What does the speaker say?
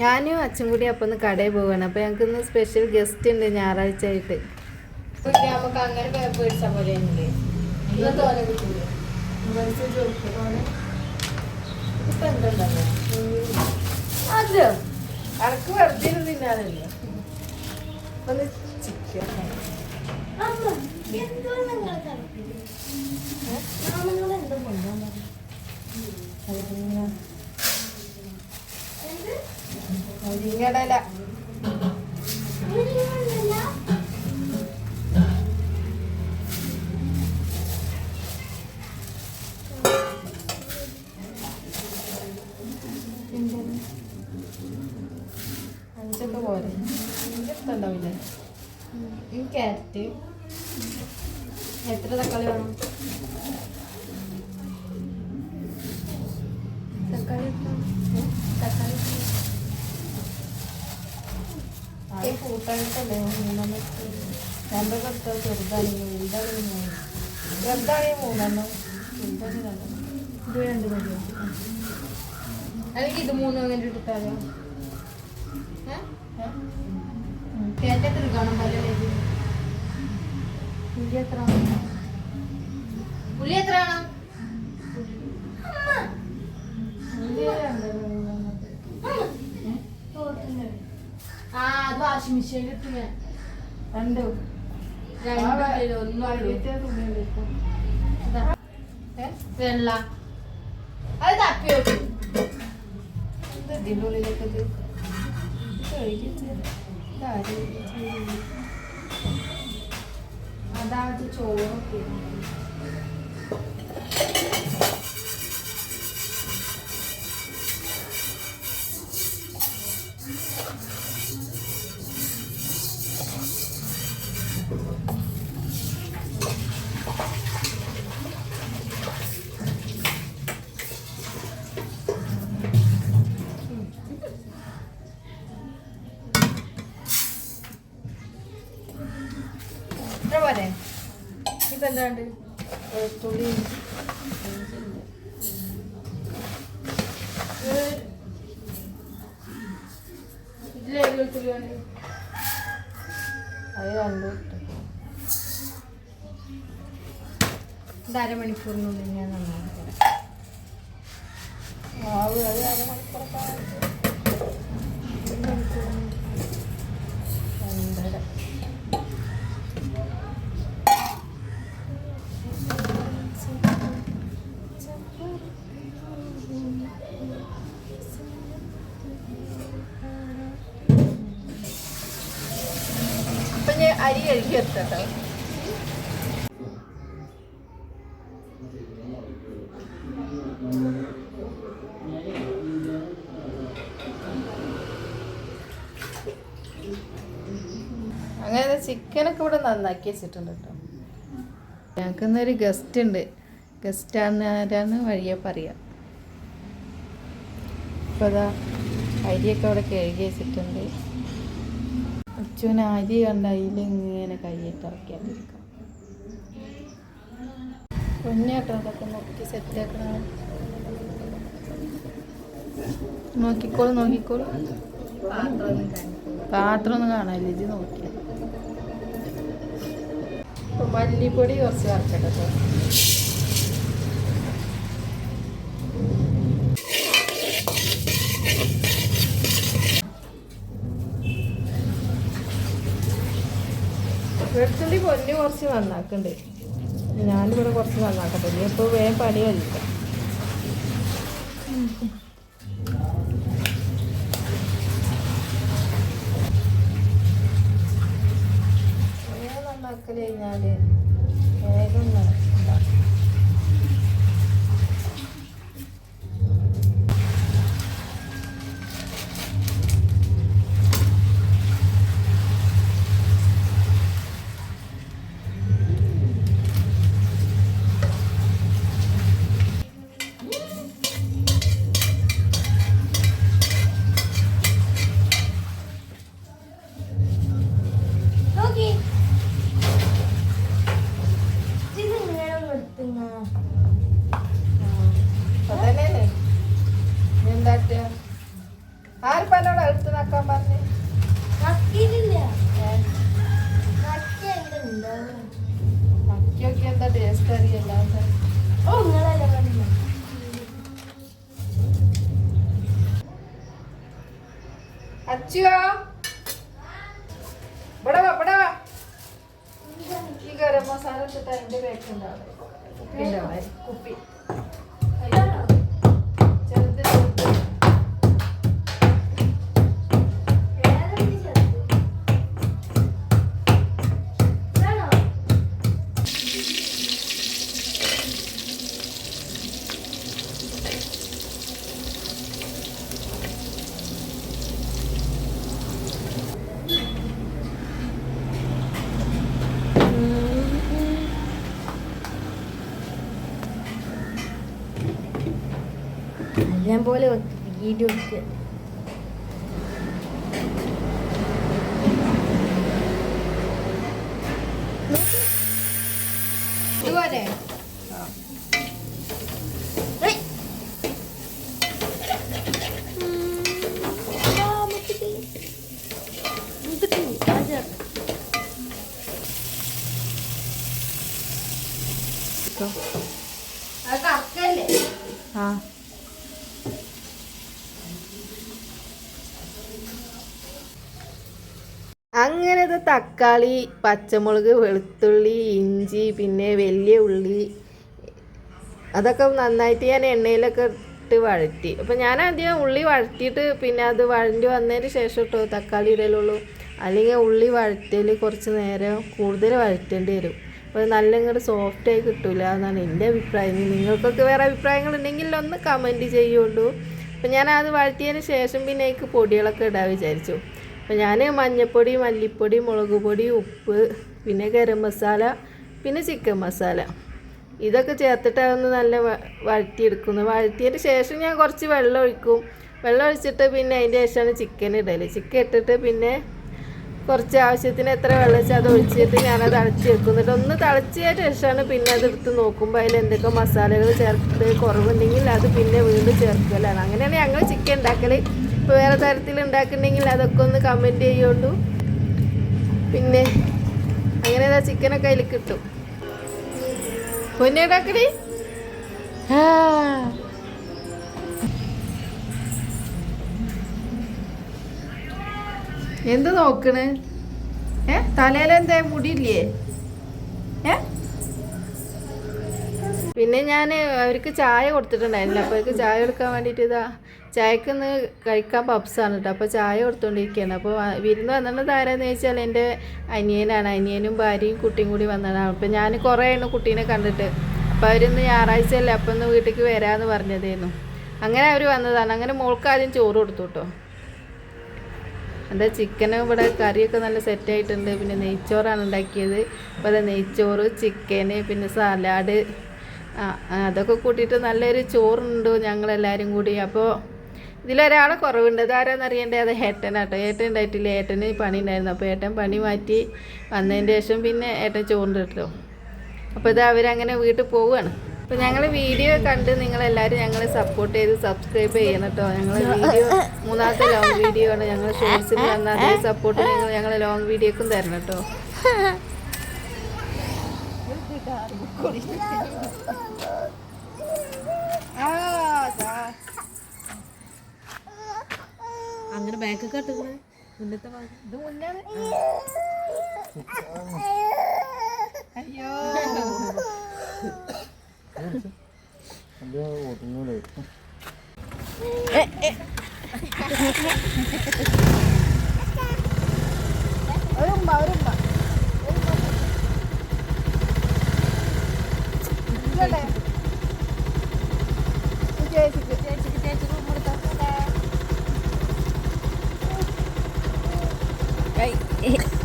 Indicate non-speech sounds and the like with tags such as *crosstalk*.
ഞാനും അച്ഛൻ കൂടി അപ്പം ഒന്ന് കടയിൽ പോവാണ്. അപ്പോൾ ഞങ്ങൾക്ക് ഇന്ന് സ്പെഷ്യൽ ഗസ്റ്റ് ഉണ്ട് ഞായറാഴ്ച ആയിട്ട്. നമുക്ക് അങ്ങനെ പേടിച്ച പോലെ അത് അനക്ക് വെറുതെ തിന്നാനല്ലേ? ചിക്കൻ മുരിങ്ങടല അഞ്ചൊക്കെ പോരെ. അഞ്ചൊക്കെ ഉണ്ടാവില്ലേ ഈ ക്യാരറ്റ്. എത്ര തക്കാളി വേണം തക്കാളി എത്ര? ഏ? തക്കാളി എത്ര? ആദ്യം കൂട്ടാനിട്ടല്ലേ മൂന്നെണ്ണം രണ്ടൊക്കെ എടുത്തത് ചെറുതാണ് വലുതാണ് മൂന്ന് ചെറുതാണെങ്കിൽ മൂന്നെണ്ണം വലുതാണെങ്കിൽ രണ്ടെണ്ണം ഇത് രണ്ട് മതിയോ അല്ലെങ്കിൽ ഇത് മൂന്നും അങ്ങനെ എടുത്താലോ കേറ്റത്തിൽ കാണാൻ പറ്റില്ല പുലി എത്ര പുലി എത്രയാണ് പുലി ആ അത് വാഷിംഗ് മെഷീനിൽ ഇട്ടു ഞാൻ രണ്ടോ വെള്ള. അത് തപ്പി വെക്കും ഇതിന്റെ ഉള്ളിലൊക്കെ ഇത്? അതായത് ചോറൊക്കെ. പോരെ? ഇപ്പം എന്താണ്ട് വെളുത്തുള്ളി ഇതിലേത് വെളുത്തുള്ളി വേണ്ട അത് രണ്ടും ഇത് അരമണിക്കൂറിനുള്ളിൽ ഞാൻ നന്നാക്കി തരാം. മാവ് അത് അരമണിക്കൂറൊക്കെ രണ്ടര അപ്പൊ ഞാൻ അരി കഴുകി എടുത്തട്ടോ അങ്ങനെ ചിക്കനൊക്കെ ഇവിടെ നന്നാക്കി വെച്ചിട്ടുണ്ട് കേട്ടോ. ഞങ്ങൾക്ക് ഇന്നൊരു ഗസ്റ്റ് ഉണ്ട് ഗസ്റ്റ് ആരാന്ന് വഴിയെ പറയാം. ഇപ്പൊ അതാ അരിയൊക്കെ അവിടെ കഴുകി വെച്ചിട്ടുണ്ട്. അച്ഛന് അരി കണ്ട അതിൽ ഇങ്ങനെ കൈയിട്ട് ഇറക്കിയാണ്ടിരിക്കാം. പൊന്നിയാട്ടോ അതൊക്കെ നോക്കി സെറ്റാക്കണം നോക്കിക്കോളൂ നോക്കിക്കോളൂ. പാത്രം ഒന്നും കാണാനില്ല ഇത് ഇപ്പൊ മല്ലിപ്പൊടി കുറച്ച് വറക്കട്ടെ കേട്ടോ വെളുത്തുള്ളി പൊന്നി കുറച്ച് നന്നാക്കണ്ടേ ഞാനിവിടെ കുറച്ച് നന്നാക്കട്ടെ ഇനി ഇപ്പോൾ വേഗം പണി കഴിക്കാം നന്നാക്കൽ കഴിഞ്ഞാൽ വേഗം ഉണ്ടാക്കും അച്ചുവോ ഇവിടെ വാ ഇവിടെ വാ ഈ ഗരം മസാല ഇട്ടിട്ട് അതിന്റെ ബാക്ക് ഉണ്ടാവും കുപ്പി. ഉണ്ടാവും കുപ്പി. ഞാൻ പോലെ വീഡിയോ എടുക്കുക ഇതുപോലെ അത് കറക്കല്ലേ ആ തക്കാളി പച്ചമുളക് വെളുത്തുള്ളി ഇഞ്ചി പിന്നെ വലിയ ഉള്ളി. അതൊക്കെ നന്നായിട്ട് ഞാൻ എണ്ണയിലൊക്കെ ഇട്ട് വഴറ്റി. അപ്പം ഞാൻ ആദ്യം ഉള്ളി വഴറ്റിയിട്ട് പിന്നെ അത് വഴണ്ടി വന്നതിന് ശേഷം ഇട്ടോ തക്കാളി ഇടലുള്ളൂ. അല്ലെങ്കിൽ ഉള്ളി വഴറ്റൽ കുറച്ച് നേരം കൂടുതൽ വഴറ്റേണ്ടി വരും. അപ്പോൾ നല്ല ഇങ്ങോട്ട് സോഫ്റ്റായി കിട്ടില്ല എന്നാണ് എന്റെ അഭിപ്രായം. നിങ്ങൾക്കൊക്കെ വേറെ അഭിപ്രായങ്ങൾ ഉണ്ടെങ്കിൽ ഒന്ന് കമന്റ് ചെയ്യുള്ളൂ അപ്പം ഞാൻ അത് വഴറ്റിയതിന് ശേഷം പിന്നെ എനിക്ക് പൊടികളൊക്കെ ഇടാൻ വിചാരിച്ചു. അപ്പം ഞാൻ മഞ്ഞൾപ്പൊടി മല്ലിപ്പൊടി മുളക് പൊടി ഉപ്പ് പിന്നെ ഗരം മസാല പിന്നെ ചിക്കൻ മസാല. ഇതൊക്കെ ചേർത്തിട്ട് അതൊന്ന് നല്ല വഴറ്റിയെടുക്കുന്നു. വഴറ്റിയതിന് ശേഷം ഞാൻ കുറച്ച് വെള്ളം ഒഴിക്കും. വെള്ളം ഒഴിച്ചിട്ട് പിന്നെ അതിന്റെ ശേഷമാണ് ചിക്കൻ ഇടൽ ചിക്കൻ ഇട്ടിട്ട് പിന്നെ കുറച്ച് ആവശ്യത്തിന് എത്ര വെള്ളം വെച്ചാൽ അത് ഒഴിച്ചിട്ട് ഞാനത് അടച്ച് വെക്കും ഒന്ന് തിളച്ചതിന് ശേഷമാണ് പിന്നെ അത് എടുത്ത് നോക്കുമ്പോൾ അതിൽ എന്തൊക്കെ മസാലകൾ ചേർത്ത് കുറവുണ്ടെങ്കിൽ അത് പിന്നെ വീണ്ടും ചേർക്കലാണ്. അങ്ങനെയാണ് ഞങ്ങൾ ചിക്കൻ ഉണ്ടാക്കൽ ഇപ്പോൾ വേറെ തരത്തിൽ ഉണ്ടാക്കുന്നുണ്ടെങ്കിൽ അതൊക്കെ ഒന്ന് കമന്റ് ചെയ്യുള്ളൂ പിന്നെ അങ്ങനെ ഏതാ ചിക്കനൊക്കെ അതിൽ കിട്ടും. പൊന്നിടാക്കടി എന്ത് നോക്കണ്? ഏ? തലയിലെന്താ മുടിയില്ലേ? ഏ? പിന്നെ ഞാൻ അവർക്ക് ചായ കൊടുത്തിട്ടുണ്ടായിരുന്നില്ല. അപ്പോൾ അവർക്ക് ചായ കൊടുക്കാൻ വേണ്ടിയിട്ട് ഇതാ ചായക്ക് ഒന്ന് കഴിക്കാൻ പപ്സാണ് കേട്ടോ അപ്പോൾ ചായ കൊടുത്തുകൊണ്ടിരിക്കുകയാണ് അപ്പോൾ വിരുന്ന് വന്നിട്ട് ആരാന്ന് ചോദിച്ചാൽ എന്റെ അനിയനാണ്. അനിയനും ഭാര്യയും കുട്ടിയും കൂടി വന്നതാണ്. അപ്പോൾ ഞാൻ കുറേ ആണ് കുട്ടീനെ കണ്ടിട്ട്. അപ്പോൾ അവരിന്ന് ഞായറാഴ്ച അല്ലേ അപ്പം ഒന്ന് വീട്ടിലേക്ക് വരാമെന്ന് പറഞ്ഞതായിരുന്നു അങ്ങനെ അവർ വന്നതാണ്. അങ്ങനെ മോൾക്ക് ആദ്യം ചോറ് കൊടുത്തു കേട്ടോ എന്താ ചിക്കനും ഇവിടെ കറിയൊക്കെ നല്ല സെറ്റായിട്ടുണ്ട് പിന്നെ നെയ്ച്ചോറാണ് ഉണ്ടാക്കിയത്. അപ്പോൾ അത് നെയ്ച്ചോറ് ചിക്കന് പിന്നെ സലാഡ് അതൊക്കെ കൂട്ടിയിട്ട് നല്ലൊരു ചോറുണ്ട് ഞങ്ങളെല്ലാവരും കൂടി. അപ്പോൾ ഇതിലൊരാളെ കുറവുണ്ട്. ഇതാരാന്ന് അറിയണ്ടേ? അത് ഏട്ടനാട്ടോ ഏട്ടൻ ഉണ്ടായിട്ടില്ല? ഏട്ടന് പണി ഉണ്ടായിരുന്നു. അപ്പോൾ ഏട്ടൻ പണി മാറ്റി വന്നതിന് ശേഷം പിന്നെ ഏട്ടൻ കേട്ടോ അപ്പോൾ ഇത് അവരങ്ങനെ വീട്ടിൽ പോവുകയാണ്. അപ്പോൾ ഞങ്ങൾ വീഡിയോ കണ്ട് നിങ്ങളെല്ലാവരും ഞങ്ങളെ സപ്പോർട്ട് ചെയ്ത് സബ്സ്ക്രൈബ് ചെയ്യണം കേട്ടോ. ഞങ്ങൾ വീഡിയോ മൂന്നാമത്തെ ലോങ് വീഡിയോ ആണ്. ഞങ്ങൾ ഷോർട്സിൽ വന്ന അതേ സപ്പോർട്ട് നിങ്ങൾ ഞങ്ങൾ ലോങ് വീഡിയോക്കും തരണം കേട്ടോ. *laughs* ബാക്ക് കട്ടുന്നത് മുന്നത്തെ ഇത് മുന്നാണ്. അയ്യോ. ഒരുമ്പ ഉമ്മ ഒരു はい。*laughs*